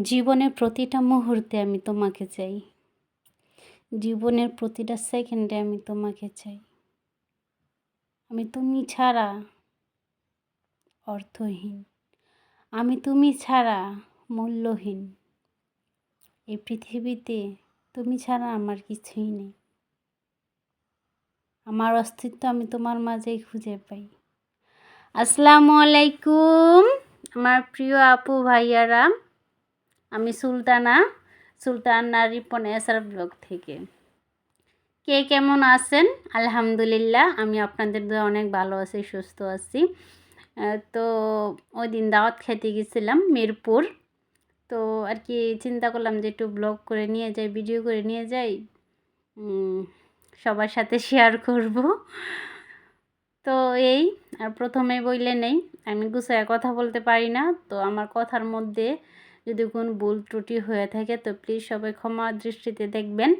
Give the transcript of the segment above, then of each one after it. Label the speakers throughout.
Speaker 1: জীবনের প্রতিটা মুহূর্তে আমি তোমাকে চাই। জীবনের প্রতিটা সেকেন্ডে আমি তোমাকে চাই। আমি তুমি ছাড়া অর্থহীন। আমি তুমি ছাড়া মূল্যহীন। এই পৃথিবীতে তুমি ছাড়া আমার কিছুই নেই। আমার অস্তিত্ব আমি তোমার মাঝেই খুঁজে পাই। আসসালামু আলাইকুম, আমার প্রিয় আপু, ভাইয়ারা। আমি সুলতানা, সুলতান রিপন এসআর ব্লগ থেকে। কে কেমন আছেন? আলহামদুলিল্লাহ, আমি আপনাদের অনেক ভালো আছি, সুস্থ আছি। তো ওই দিন দাওয়াত খেতে গেছিলাম মিরপুর। তো আর কি চিন্তা করলাম যে একটু ব্লগ করে নিয়ে যাই, ভিডিও করে নিয়ে যাই। সবার সাথে শেয়ার করব। তো এই, আর প্রথমে বইলে নেই, আমি গুছায় কথা বলতে পারি না। তো আমার কথার মধ্যে যদি কোনো ভুল ত্রুটি হয়ে থাকে, তো প্লিজ সবাই ক্ষমা দৃষ্টিতে দেখবেন।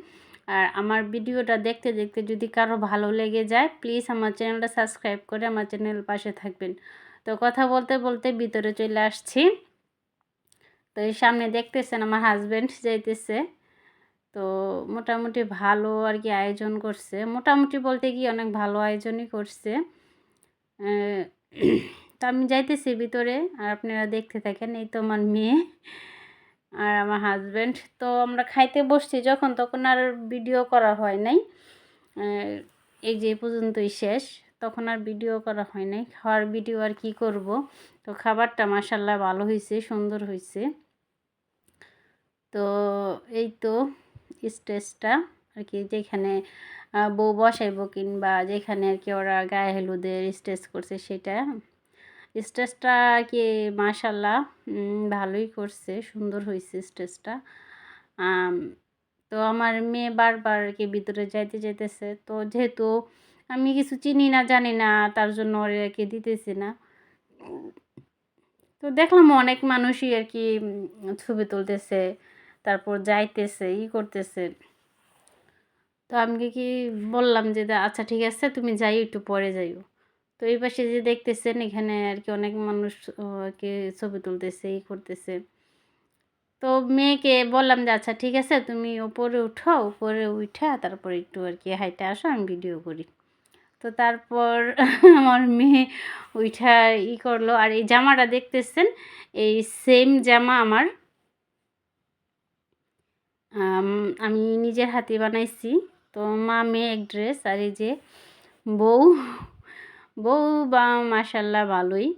Speaker 1: আর আমার ভিডিওটা দেখতে দেখতে যদি কারও ভালো লেগে যায় প্লিজ আমার চ্যানেলটা সাবস্ক্রাইব করে আমার চ্যানেল পাশে থাকবেন। তো কথা বলতে বলতে ভিতরে চলে আসছি। তো এই সামনে দেখতেছেন আমার হাজব্যান্ড যাইতেছে। তো মোটামুটি ভালো আর কি আয়োজন করছে। মোটামুটি বলতে কি অনেক ভালো আয়োজনই করছে। তো আমি যাইতেছি ভিতরে আর আপনারা দেখতে থাকেন এই তো আমার মেয়ে আর আমার হাজব্যান্ড তো আমরা খাইতে বসছি যখন, তখন আর ভিডিও করা হয় নাই। এই যে পর্যন্তই শেষ। তখন আর ভিডিও করা হয় নাই। খাওয়ার ভিডিও আর কি করব? তো খাবারটা মাসাল্লাহ ভালো হয়েছে সুন্দর হয়েছে তো এই তো স্টেজটা আর কি, যেখানে বউ বসাইব কিংবা যেখানে আর কি ওরা গায়ে হলুদের স্টেজ করছে সেটা। স্টেজটা কি মাশাল্লাহ ভালোই করছে, সুন্দর হয়েছে স্টেজটা তো আমার মেয়ে বারবার কি ভিতরে যাইতে যেতেছে তো যেহেতু আমি কিছু চিনি না, জানি না, তার জন্য ওরে আর কি দিতেছি না। তো দেখলাম অনেক মানুষই আর কি ছবি তুলতেছে, তারপর যাইতেছে, ই করতেছে। তো আমি কি বললাম যে আচ্ছা ঠিক আছে, তুমি যাই একটু পরে যাইও। তো এই পাশে যে দেখতেছেন, এখানে আর কি অনেক মানুষ আর কি ছবি তুলতেছে, ই করতেছে। তো মেয়েকে বললাম যে আচ্ছা ঠিক আছে, তুমি উপরে উঠো, উপরে উঠা তারপর একটু আর কি হাইটে আসো, আমি ভিডিও করি। তো তারপর আমার মেয়ে উঠা ই করল, আর এই জামাটা দেখতেছেন? এই সেম জামা আমার। আমি নিজের হাতে বানাইছি। তো মা, মেয়ে এক ড্রেস, আর এই যে বউ বউ বা মাসাল্লাহ ভালোই।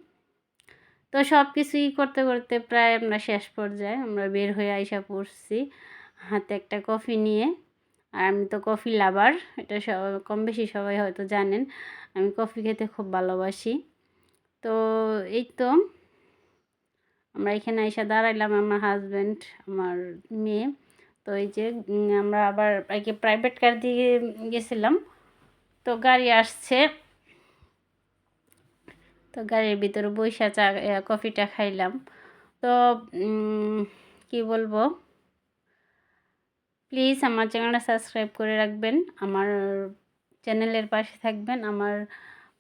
Speaker 1: তো সব কিছুই করতে করতে প্রায় আমরা শেষ পর্যায়ে আমরা বের হয়ে আইসা পড়ছি হাতে একটা কফি নিয়ে। আর আমি তো কফি লাভার, এটা সব, কম বেশি সবাই হয়তো জানেন। আমি কফি খেতে খুব ভালোবাসি। তো এই তো আমরা এখানে এসে দাঁড়াইলাম আমার হাজব্যান্ড আমার মেয়ে। তো এই যে আমরা আবার প্রাইভেট কার দিয়ে গেছিলাম। তো গাড়ি আসছে। তো গাড়ির ভিতরে বৈশা চা কফিটা খাইলাম। তো কি বলব? প্লিজ আমার চ্যানেলটা সাবস্ক্রাইব করে রাখবেন, আমার চ্যানেলের পাশে থাকবেন, আমার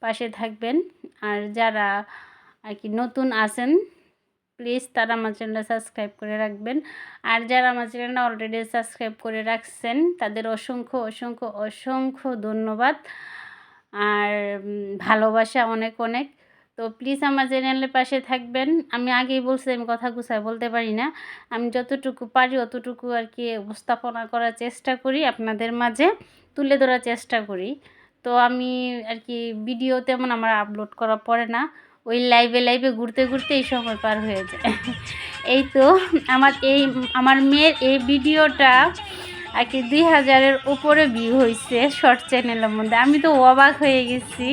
Speaker 1: পাশে থাকবেন। আর যারা আর কি নতুন আছেন প্লিজ তারা আমার চ্যানেলটা সাবস্ক্রাইব করে রাখবেন। আর যারা আমার চ্যানেলটা অলরেডি সাবস্ক্রাইব করে রাখছেন, তাদের অসংখ্য অসংখ্য অসংখ্য ধন্যবাদ। আর ভালোবাসা অনেক অনেক। তো প্লিজ আমার চ্যানেলের পাশে থাকবেন। আমি আগেই বলছি, আমি কথা গুছায় বলতে পারি না। আমি যতটুকু পারি অতটুকু আর কি উপস্থাপনা করার চেষ্টা করি, আপনাদের মাঝে তুলে ধরার চেষ্টা করি। তো আমি আর কি ভিডিও তেমন আমার আপলোড করা পড়ে না। ওই লাইভে লাইভে ঘুরতে ঘুরতে এই সময় পার হয়ে যায়। এই তো আমার এই, আমার মেয়ের এই ভিডিওটা আর কি দুই হাজারের উপরে ভিউ হয়েছে শর্ট চ্যানেলের মধ্যে। আমি তো অবাক হয়ে গেছি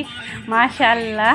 Speaker 1: মাশাল্লাহ